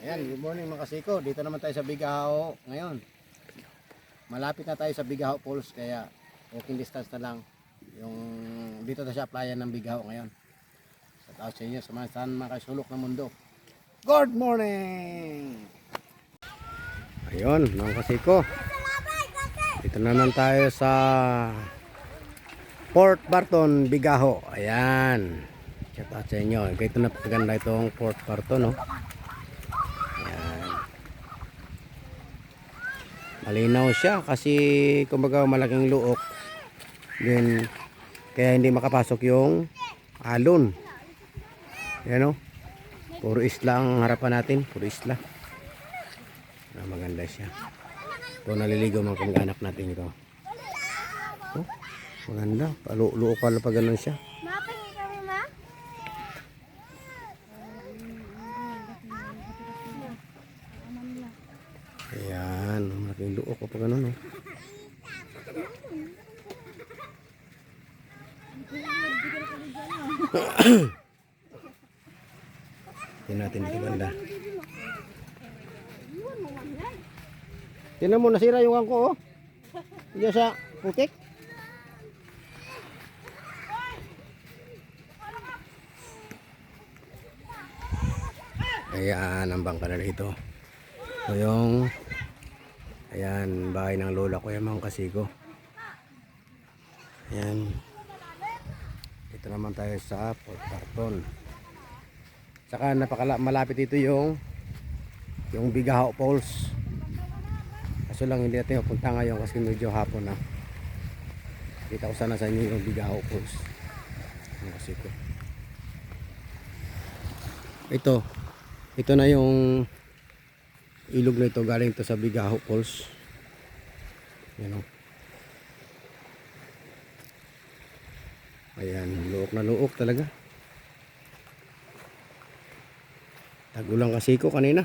Ayan, good morning mga kasiko. Dito naman tayo sa Bigao ngayon. Malapit na tayo sa Bigao Falls kaya walking distance na lang. Yung dito na siya applyan ng Bigao ngayon. Sa taas sa inyo, sa mga saan mga kasulok ng mundo. Good morning! Ayun, mga kasiko. Dito naman tayo sa Port Barton, Bigaho. Ayan. Shout out sa inyo. Ito na paganda itong Port Barton, no? Malinaw siya kasi kumbaga malaking luok. Then, kaya hindi makapasok yung alon. Ayan, no? Puro isla ang harapan natin. Puro isla. Ah, maganda siya. Ito naliligaw mga kamag-anak natin ito. Oh, maganda. Paluok pala pa ganun siya. Mapahingi kami, ma? Ayan, malaking luok pa ganun. Oh. Tingnan dito banda. Tingnan mo, nasira yung angko, oh. Diyan sa putik. Ayan, ang bangka na rito. So yung Ayan, bahay ng lola ko yung mga kasigo. Ayan. Dito naman tayo sa Port Barton. Saka napakala malapit dito yung yung Bigaho Falls. Kaso lang hindi natin pupunta ngayon kasi medyo hapon na. Kita ko sana sa inyo yung Bigaho Falls. Ang kasigo. Ito. Ito na yung ilog na ito galing to sa Bigaho Falls yan o ayan luok na luok talaga tagulan kasi ko kanina.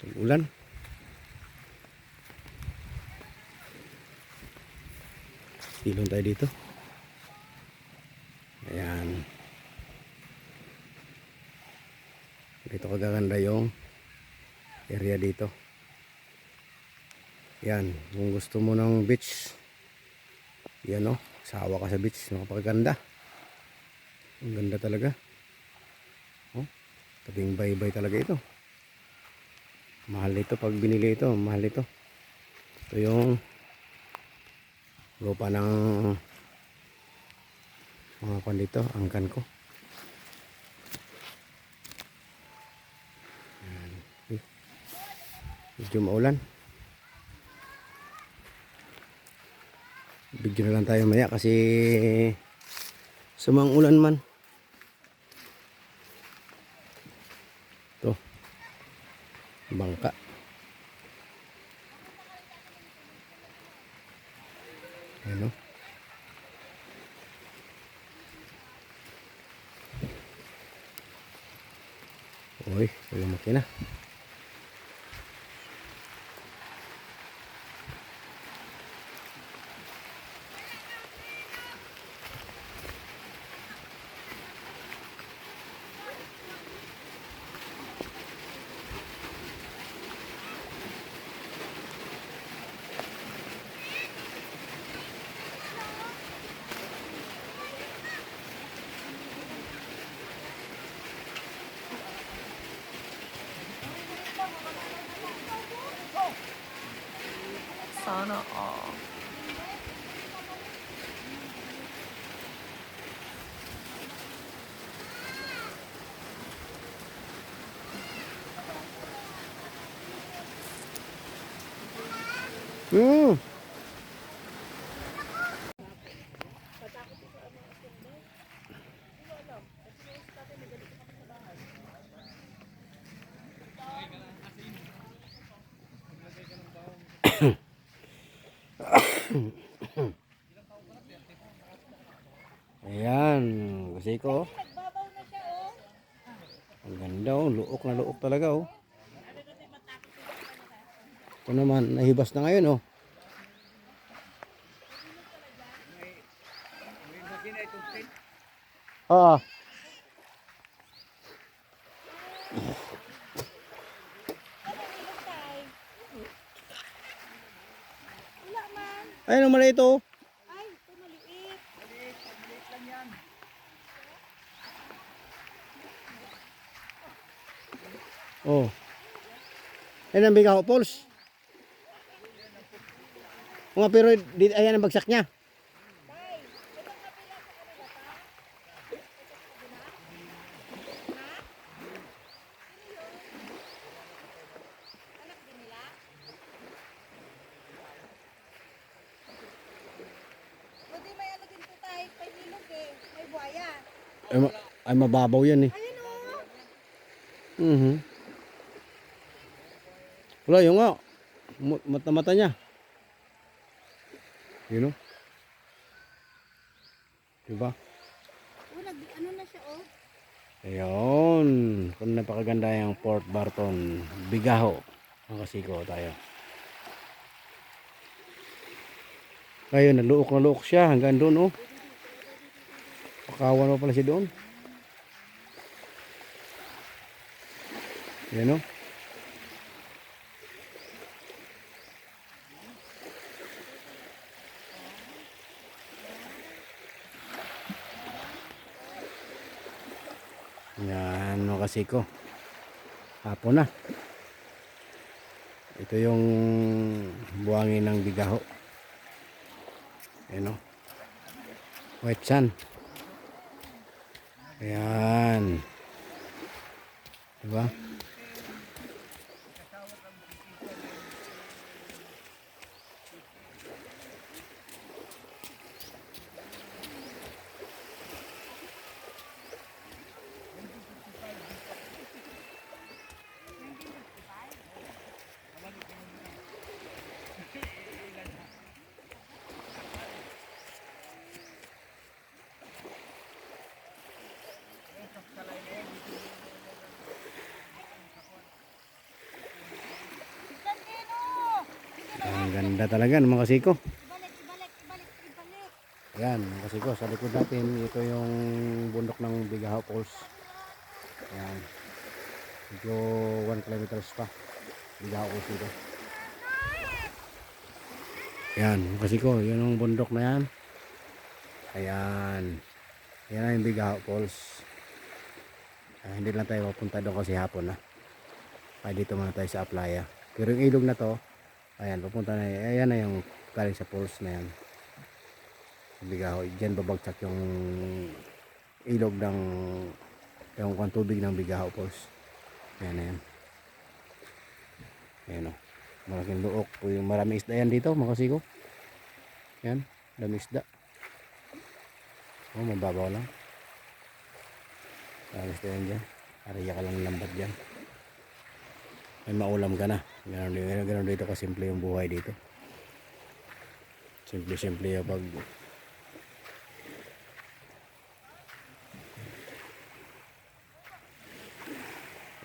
Tagulan. Silong tayo dito. Ayan. Dito kagaganda yung area dito. Yan kung gusto mo ng beach yan o sawa ka sa beach makapaganda ang ganda talaga. oh, tabing baybay talaga ito. Mahal ito pag binili ito mahal ito ito yung lupa ng mga kwan angkan ko. Medyo maulan. Video na lang tayo maya kasi sumang ulan man bangka ano Uy, lumaki na. Sana all. Hmm. Ayan, kasi ko. Ang ganda oh, luok na luok talaga oh. Ito naman, nahibas na ngayon oh. Ah. Ayun ang maliit oh. Ay, ito maliit. Oh. Ayun ang bigaw, Pauls. Mga pero ayan ang bagsak niya. Pwede may ano din po tayo, pahilog eh. May buhaya. Ay, ma- ay mababaw yan eh. Ayun o. Mhm. Wala yung nga. Mata-mata niya. Yun oh. Diba? Oh, nag, ano na siya oh. Ayun. Kung napakaganda yung Port Barton. Bigaho. Ang kasiko tayo. Ayun, naluok na luok siya hanggang doon oh. Pakawan mo pala siya doon. Yan oh. Yan mga kasiko. Hapon na. Ito yung buhangin ng bigaho. Ayan o. White sun. Ayan. Diba? Ang ganda talaga ng mga kasiko. Ayan, mga kasiko. Sa likod natin, ito yung bundok ng Bigaho Falls. Ayan. Medyo 1 kilometers pa. Bigaho Falls dito. Ayan, mga kasiko. Yun yung bundok na yan. Ayan. Yan na yung Bigaho Falls. Ah, hindi lang tayo mapunta doon kasi hapon na. Ay dito muna tayo sa Aplaya. Pero yung ilog na to, ayan, papunta na Ayan na yung galing sa falls na yan. Bigaho. Diyan babagsak yung ilog ng yung kwan tubig ng Bigaho Falls. Ayan na yan. Ayan o. Malaking luok. Yung maraming isda yan dito, mga kasiko. Yan, dami isda. Oh, mababaw lang. Maraming isda yan dyan. Ariya ka lang ng lambat dyan. May maulam ka na. Ganon, ganon, ganon dito kasimple yung buhay dito. Simple-simple yung pag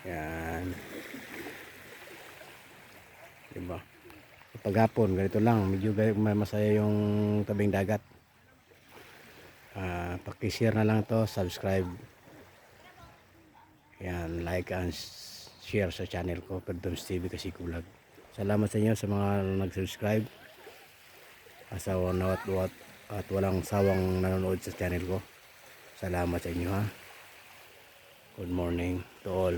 Yan. Diba? Pag hapon, ganito lang. Medyo masaya yung tabing dagat. Ah, paki-share na lang to, subscribe. Yan, like and share sa channel ko, Perdoms TV kasi kulag. Salamat sa inyo sa mga nag-subscribe. Asawa na at, at, at walang sawang nanonood sa channel ko. Salamat sa inyo ha. Good morning to all.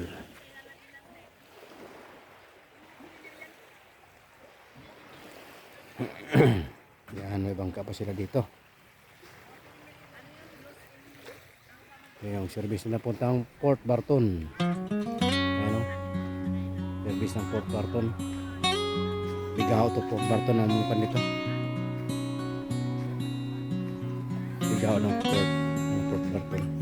Yan, may bangka pa sila dito. Yung service na puntang Port Barton. Service ng Port Barton. Bigaho to Port Barton ang mukan nito. Bigaho ng Port, ng Port Barton.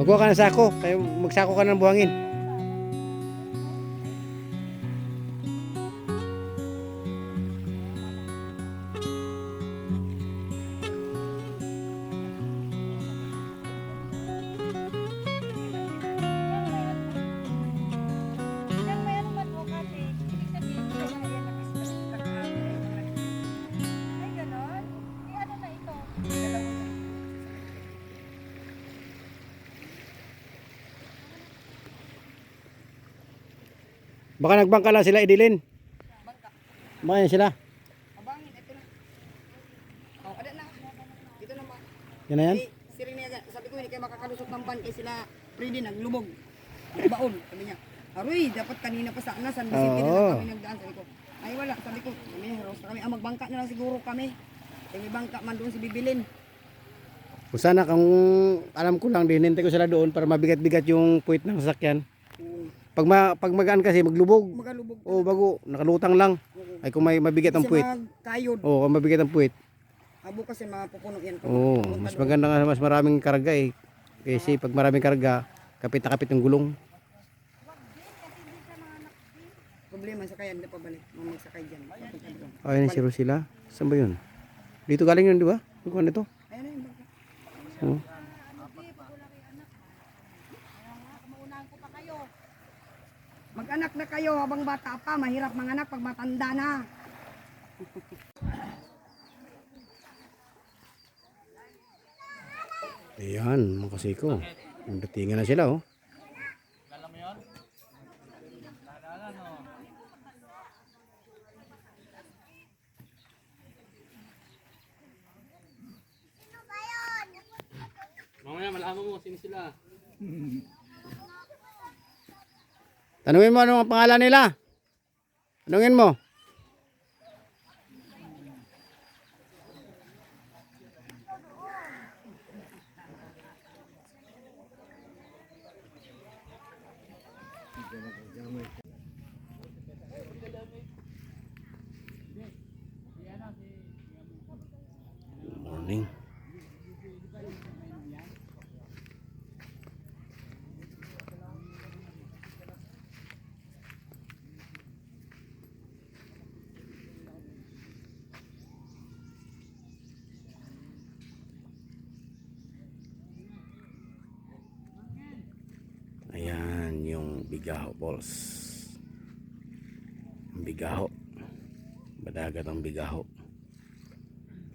Magkuha ka ng sako. Kayo magsako ka ng buhangin. Baka nagbangka lang sila idilin. Bangka. Baka sila. Abangin, ito na. Oh, ada na. Ito na ma. Yan na yan. Si Rene, sabi ko, hindi kayo makakalusot ng ban. Eh, sila, Freddy, naglubog. Nagbaon, sabi niya. Aroy, dapat kanina pa sana, San Vicente na Oo. lang kami nagdaan. Sabi ko, ay wala, sabi ko, kami, roast kami. Ah, magbangka na lang siguro kami. May bangka man doon si Bibilin. Kung sana kung alam ko lang din, hintay ko sila doon para mabigat-bigat yung puwit ng sasakyan. Oo. Pag, ma, pag magaan kasi maglubog. Magalubog. O bago, nakalutang lang. Ay kung may mabigat ang Kasi puwit. magkayod. O kung mabigat ang puwit. Abo kasi mapupuno yan. Oo, mas maganda nga mas maraming karga eh. Kasi pag maraming karga, kapit na kapit ng gulong. Problema sa kaya, hindi pa balik. Mamay dyan. Doon. Ayun si Rosila. Saan ba yun? Dito galing yun, di ba? Yung kuha nito. Ayun na yung bangka. Oh. Mag-anak na kayo habang bata pa. Mahirap manganak pag matanda na. Ayan, mga kasiko. Datingan na sila, oh. Mamaya malaman mo sino sila. Tanungin mo ano ang pangalan nila. Tanungin mo. Morning. Ayan yung bigaho balls. Ang bigaho. Badagat ang bigaho.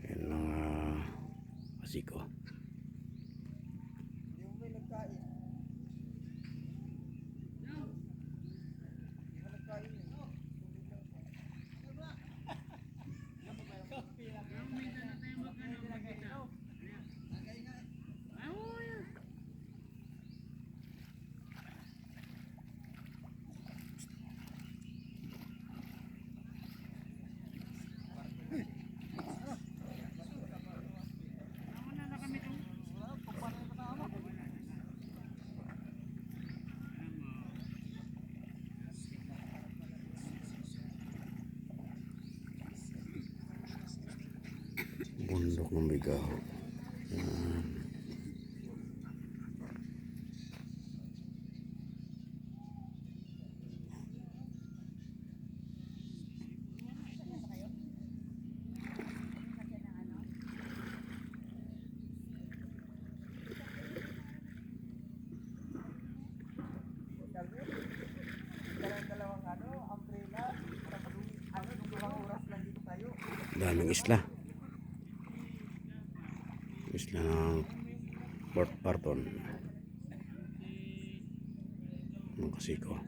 Ayan mga kasiko. Bundok ng bigaho. Ayan. Daming isla. Ng Port Barton. Mga kasiko.